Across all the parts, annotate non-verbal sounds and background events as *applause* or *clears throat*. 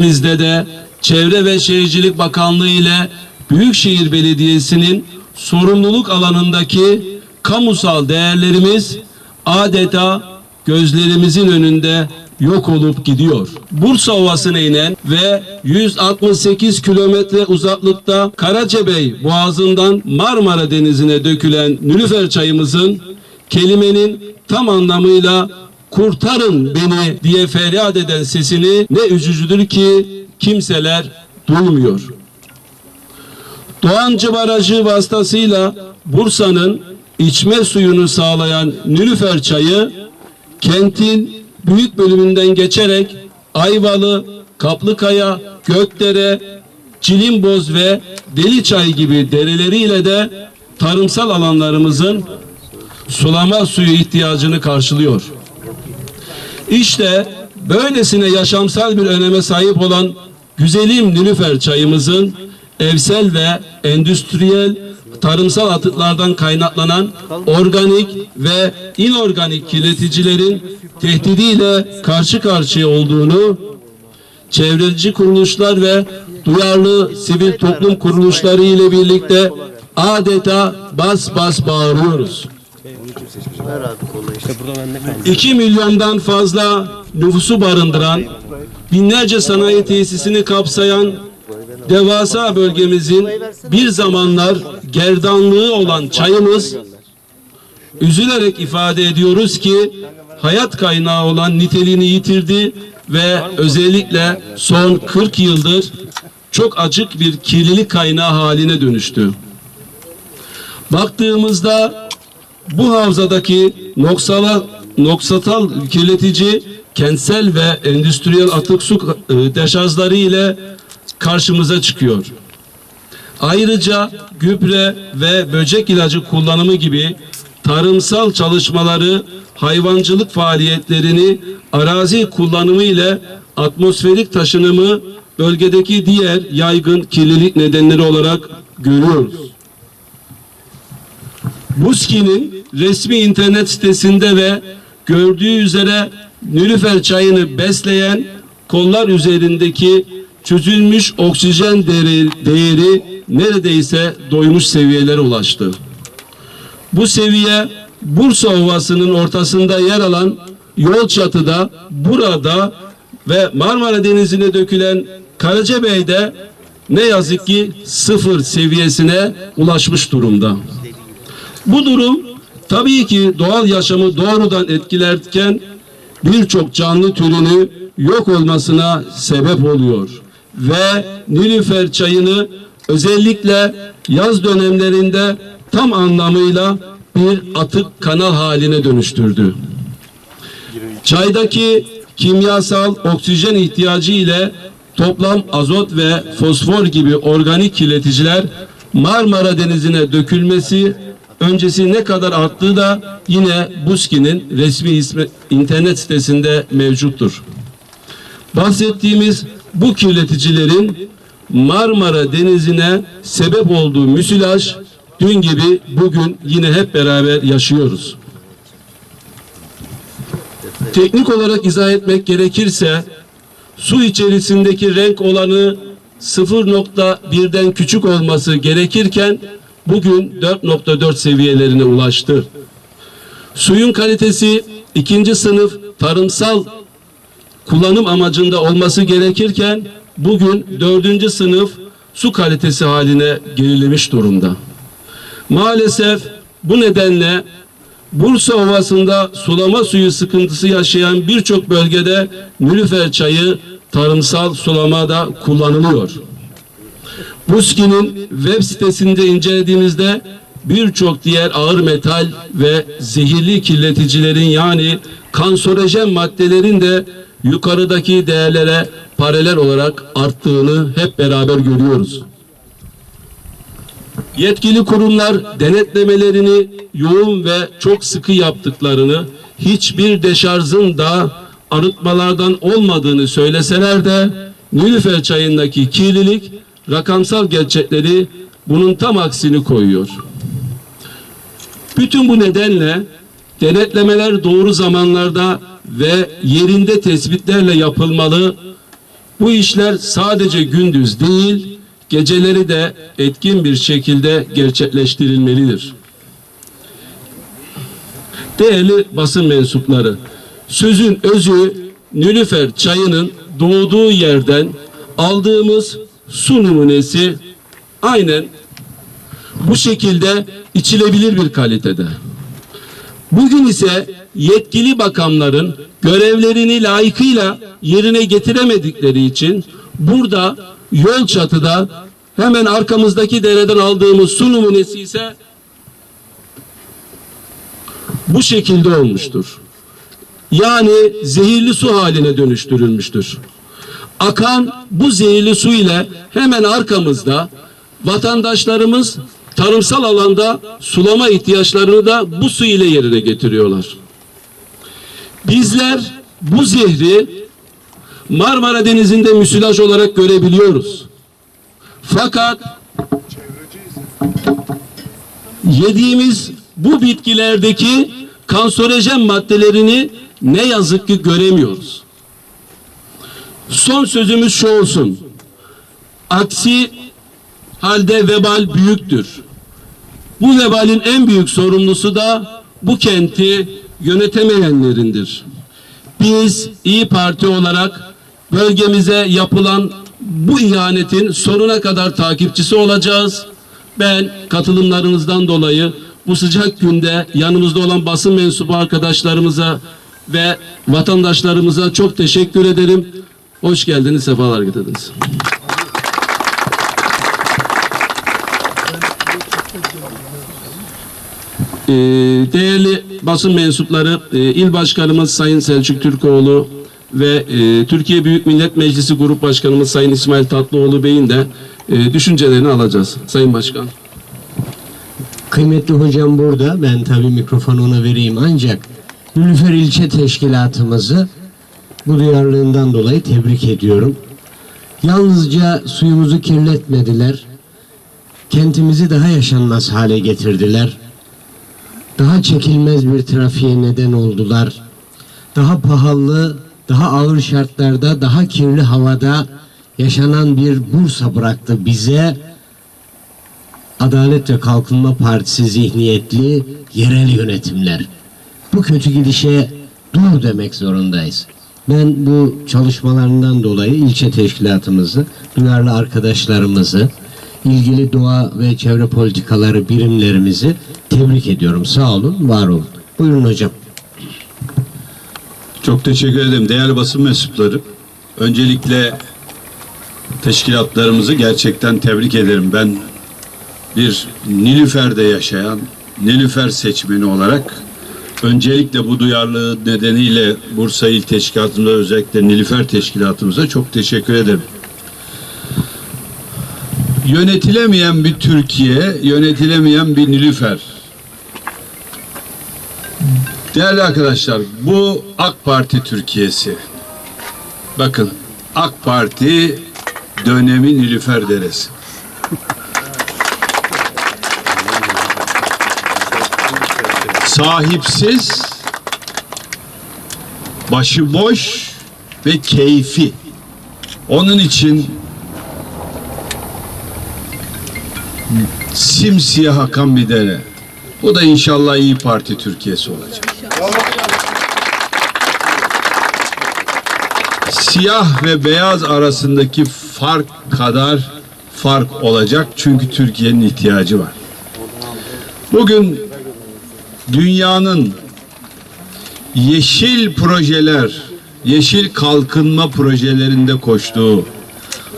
Bizde de Çevre ve Şehircilik Bakanlığı ile Büyükşehir Belediyesi'nin sorumluluk alanındaki kamusal değerlerimiz adeta gözlerimizin önünde yok olup gidiyor. Bursa Ovası'na inen ve 168 kilometre uzaklıkta Karacabey Boğazı'ndan Marmara Denizi'ne dökülen Nülüfer çayımızın kelimenin tam anlamıyla kurtarın beni diye feryat eden sesini ne üzücüdür ki kimseler duymuyor. Doğancı Barajı vasıtasıyla Bursa'nın içme suyunu sağlayan Nülüfer çayı kentin büyük bölümünden geçerek Ayvalı, Kaplıkaya, Gökdere, Cilimboz ve Deliçay gibi dereleriyle de tarımsal alanlarımızın sulama suyu ihtiyacını karşılıyor. İşte böylesine yaşamsal bir öneme sahip olan güzelim Nilüfer çayımızın evsel ve endüstriyel tarımsal atıklardan kaynaklanan organik ve inorganik kirleticilerin tehdidiyle karşı karşıya olduğunu çevreci kuruluşlar ve duyarlı sivil toplum kuruluşları ile birlikte adeta bas bas bağırıyoruz. 2 milyondan fazla nüfusu barındıran, binlerce sanayi tesisini kapsayan devasa bölgemizin bir zamanlar gerdanlığı olan çayımız, üzülerek ifade ediyoruz ki hayat kaynağı olan niteliğini yitirdi ve özellikle son 40 yıldır çok açık bir kirlilik kaynağı haline dönüştü. Baktığımızda bu havzadaki noksala, noksatal kirletici kentsel ve endüstriyel atık su e, deşarjları ile karşımıza çıkıyor. Ayrıca gübre ve böcek ilacı kullanımı gibi tarımsal çalışmaları, hayvancılık faaliyetlerini arazi kullanımı ile atmosferik taşınımı bölgedeki diğer yaygın kirlilik nedenleri olarak görüyoruz. Buski'nin resmi internet sitesinde ve gördüğü üzere Nülüfer çayını besleyen kollar üzerindeki çözülmüş oksijen değeri, değeri neredeyse doymuş seviyelere ulaştı. Bu seviye Bursa Ovası'nın ortasında yer alan Yolçatı'da, burada ve Marmara Denizi'ne dökülen Karacabey'de ne yazık ki sıfır seviyesine ulaşmış durumda. Bu durum tabii ki doğal yaşamı doğrudan etkilerken birçok canlı türünü yok olmasına sebep oluyor. Ve Nilüfer çayını özellikle yaz dönemlerinde tam anlamıyla bir atık kanal haline dönüştürdü. Çaydaki kimyasal oksijen ihtiyacı ile toplam azot ve fosfor gibi organik kirleticiler Marmara Denizi'ne dökülmesi öncesi ne kadar arttığı da yine Buski'nin resmi ismi, internet sitesinde mevcuttur. Bahsettiğimiz bu kirleticilerin Marmara Denizi'ne sebep olduğu müsilaj dün gibi bugün yine hep beraber yaşıyoruz. Teknik olarak izah etmek gerekirse su içerisindeki renk olanı 0.1'den küçük olması gerekirken bugün 4.4 seviyelerine ulaştı. Suyun kalitesi ikinci sınıf tarımsal kullanım amacında olması gerekirken bugün dördüncü sınıf su kalitesi haline gerilemiş durumda. Maalesef bu nedenle Bursa Ovası'nda sulama suyu sıkıntısı yaşayan birçok bölgede Nülüfer çayı tarımsal sulamada kullanılıyor. Buski'nin web sitesinde incelediğimizde birçok diğer ağır metal ve zehirli kirleticilerin yani kanserojen maddelerin de yukarıdaki değerlere paralel olarak arttığını hep beraber görüyoruz. Yetkili kurumlar denetlemelerini yoğun ve çok sıkı yaptıklarını, hiçbir deşarjın da arıtmalardan olmadığını söyleseler de Nilüfer çayındaki kirlilik rakamsal gerçekleri bunun tam aksini koyuyor. Bütün bu nedenle denetlemeler doğru zamanlarda ve yerinde tespitlerle yapılmalı. Bu işler sadece gündüz değil, geceleri de etkin bir şekilde gerçekleştirilmelidir. Değerli basın mensupları, sözün özü Nülüfer çayının doğduğu yerden aldığımız su numunesi aynen bu şekilde içilebilir bir kalitede. Bugün ise yetkili bakanların görevlerini layıkıyla yerine getiremedikleri için burada yol çatıda hemen arkamızdaki dereden aldığımız su numunesi ise bu şekilde olmuştur. Yani zehirli su haline dönüştürülmüştür. Akan bu zehirli su ile hemen arkamızda vatandaşlarımız tarımsal alanda sulama ihtiyaçlarını da bu su ile yerine getiriyorlar. Bizler bu zehri Marmara Denizi'nde müsilaj olarak görebiliyoruz. Fakat yediğimiz bu bitkilerdeki kanserojen maddelerini ne yazık ki göremiyoruz. Son sözümüz şu olsun. Aksi halde vebal büyüktür. Bu vebalin en büyük sorumlusu da bu kenti yönetemeyenlerindir. Biz İyi Parti olarak bölgemize yapılan bu ihanetin sonuna kadar takipçisi olacağız. Ben katılımlarınızdan dolayı bu sıcak günde yanımızda olan basın mensubu arkadaşlarımıza ve vatandaşlarımıza çok teşekkür ederim. Hoş geldiniz, sefalar getirdiniz. Ee, değerli basın mensupları, e, il başkanımız Sayın Selçuk Türkoğlu ve e, Türkiye Büyük Millet Meclisi Grup Başkanımız Sayın İsmail Tatlıoğlu Bey'in de e, düşüncelerini alacağız. Sayın Başkan. Kıymetli hocam burada. Ben tabii mikrofonu ona vereyim ancak Nülüfer İlçe Teşkilatımızı bu duyarlılığından dolayı tebrik ediyorum. Yalnızca suyumuzu kirletmediler. Kentimizi daha yaşanmaz hale getirdiler. Daha çekilmez bir trafiğe neden oldular. Daha pahalı, daha ağır şartlarda, daha kirli havada yaşanan bir Bursa bıraktı bize. Adalet ve Kalkınma Partisi zihniyetli yerel yönetimler. Bu kötü gidişe dur demek zorundayız. Ben bu çalışmalarından dolayı ilçe teşkilatımızı, duyarlı arkadaşlarımızı, ilgili doğa ve çevre politikaları birimlerimizi tebrik ediyorum. Sağ olun, var olun. Buyurun hocam. Çok teşekkür ederim değerli basın mensupları. Öncelikle teşkilatlarımızı gerçekten tebrik ederim. Ben bir Nilüfer'de yaşayan Nilüfer seçmeni olarak öncelikle bu duyarlılığı nedeniyle Bursa İl Teşkilatımıza özellikle Nilüfer Teşkilatımıza çok teşekkür ederim. Yönetilemeyen bir Türkiye, yönetilemeyen bir Nilüfer. Değerli arkadaşlar, bu AK Parti Türkiye'si. Bakın, AK Parti dönemi Nilüfer Deresi. Sahipsiz, başıboş ve keyfi. Onun için simsiyah akan bir dere. Bu da inşallah İyi Parti Türkiye'si olacak. Siyah ve beyaz arasındaki fark kadar fark olacak çünkü Türkiye'nin ihtiyacı var. Bugün dünyanın yeşil projeler, yeşil kalkınma projelerinde koştuğu,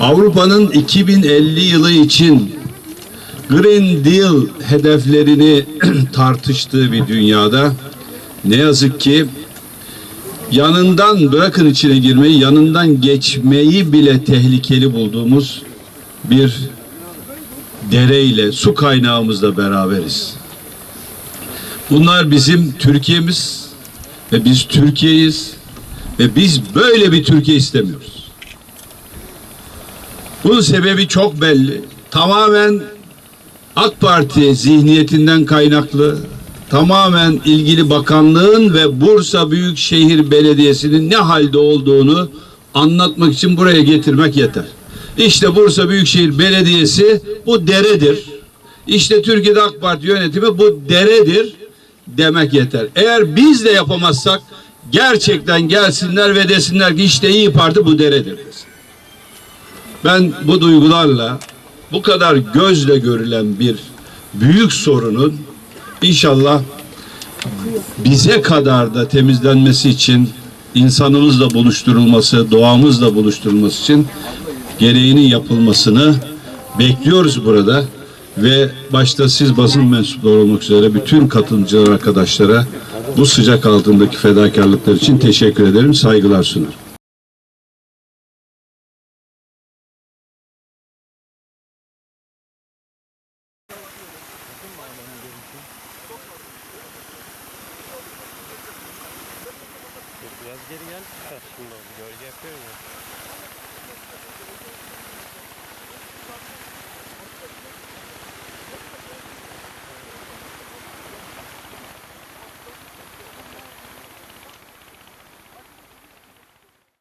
Avrupa'nın 2050 yılı için Green Deal hedeflerini *clears throat* tartıştığı bir dünyada ne yazık ki yanından bırakın içine girmeyi, yanından geçmeyi bile tehlikeli bulduğumuz bir dereyle, su kaynağımızla beraberiz. Bunlar bizim Türkiye'miz ve biz Türkiye'yiz ve biz böyle bir Türkiye istemiyoruz. Bunun sebebi çok belli. Tamamen AK Parti zihniyetinden kaynaklı tamamen ilgili bakanlığın ve Bursa Büyükşehir Belediyesi'nin ne halde olduğunu anlatmak için buraya getirmek yeter. İşte Bursa Büyükşehir Belediyesi bu deredir. İşte Türkiye'de AK Parti yönetimi bu deredir demek yeter. Eğer biz de yapamazsak gerçekten gelsinler ve desinler ki işte İyi Parti bu deredir. Ben bu duygularla bu kadar gözle görülen bir büyük sorunun inşallah bize kadar da temizlenmesi için insanımızla buluşturulması, doğamızla buluşturulması için gereğinin yapılmasını bekliyoruz burada ve başta siz basın mensupları olmak üzere bütün katılımcılar arkadaşlara bu sıcak altındaki fedakarlıklar için teşekkür ederim, saygılar sunarım. Biraz geri gel. Şimdi. Gölge yapıyor ya.